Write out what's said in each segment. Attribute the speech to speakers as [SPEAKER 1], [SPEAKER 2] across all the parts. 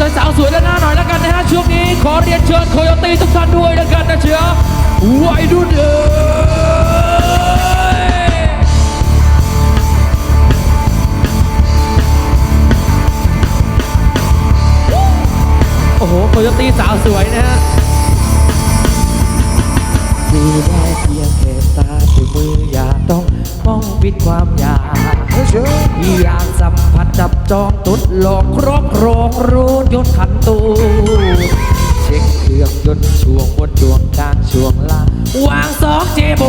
[SPEAKER 1] จสาวสวยด้านหน้าหน่อยแล้วกันนะฮะช่วงนี้ขอเรียนเชิญโคโยตี้ทุกท่านด้วยแล้วกันนะเชียอวัยรุ่นเอ๋โอ้โหโคโยตี้สาวสวยนะฮะดูได้เพียงแค่ตาถึงมืออย่าต้องป้องปิดความอยาก อยากสัมผัสจับจองตุดหลอกครอบครองรู้ยนขันตูเช็คเครื่องยนต์ช่วงบนดวงกลางช่วงล่างวางสองเจโบ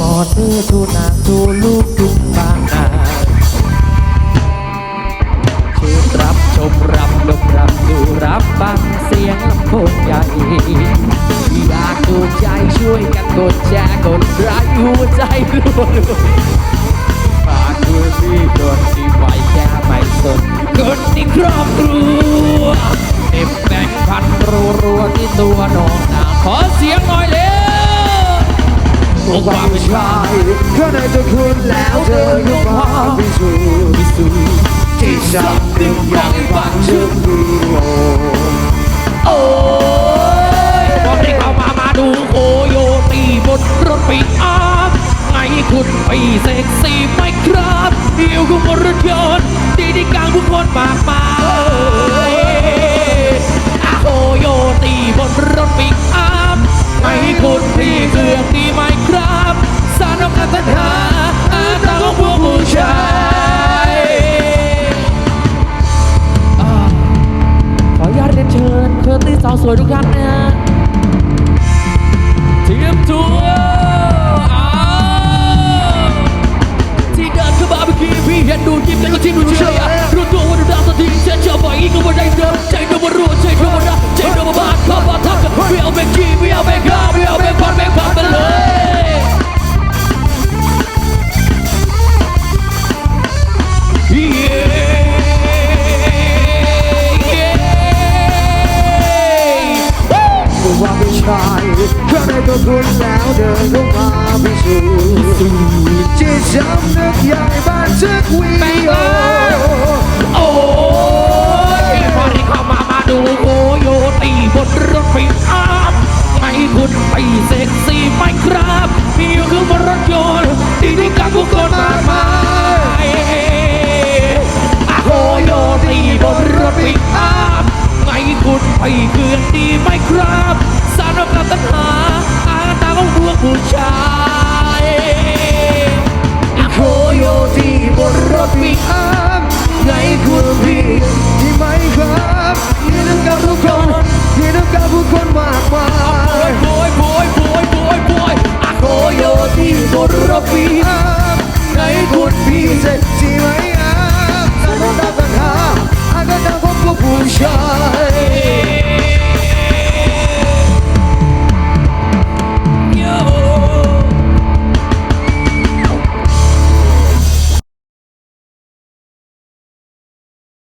[SPEAKER 1] มอเตอร์ทูนางทูลูกจุงบางนาเชิญรับชมรับลมรับดูรับฟังเสียงลำโพงใหญ่อยากดูใจช่วยกันกดแชร์กดไลค์หัวใจรัวากด้วยพี่คนทีไว้แค่ไม่สนคนที่ครอบครัวเอ็มแบ่งพันรัวๆที่ตัวน้องนางขอเสียงหน่อยเร็วตัวความเป็นชาย
[SPEAKER 2] ข้างในตัวคุณแล้วเธอก็มาพิสูจน์พ
[SPEAKER 1] ิสูจน์ที่ฉันดึงอยากให้ฟังชื่อ
[SPEAKER 2] ดู
[SPEAKER 1] โอ้ยบอกให้เขามามาดูโคโยตีบนรถปีอัพไงคุณปีเซ็กซี่ เดียวกับบนรถยนต์ดีที่กลางผู้คนมากมายอะโคโยตีบนรถปีอัพไงคุณพี่เครื่องดีไหมครับสารพัดปัญหาอาตาของพวกผู้ชายขออนุญาตเรียนเชิญเคอร์ตี้สาวสวยทุกท่านนะฮะเทียมตัว
[SPEAKER 2] กายเป็นชายข้างในตัวคุณแล้วเดินเข้ามาพิสูจน
[SPEAKER 1] ์
[SPEAKER 2] จิตสำนึกใหญ่บ้านชึกวีโอ
[SPEAKER 1] โอ้ยพอที่เข้ามามาดูโอโยตีบนรถปิกอัพไฟ บนรถปิกอ
[SPEAKER 2] ัพไงคุณพี่ที่ไหมครับ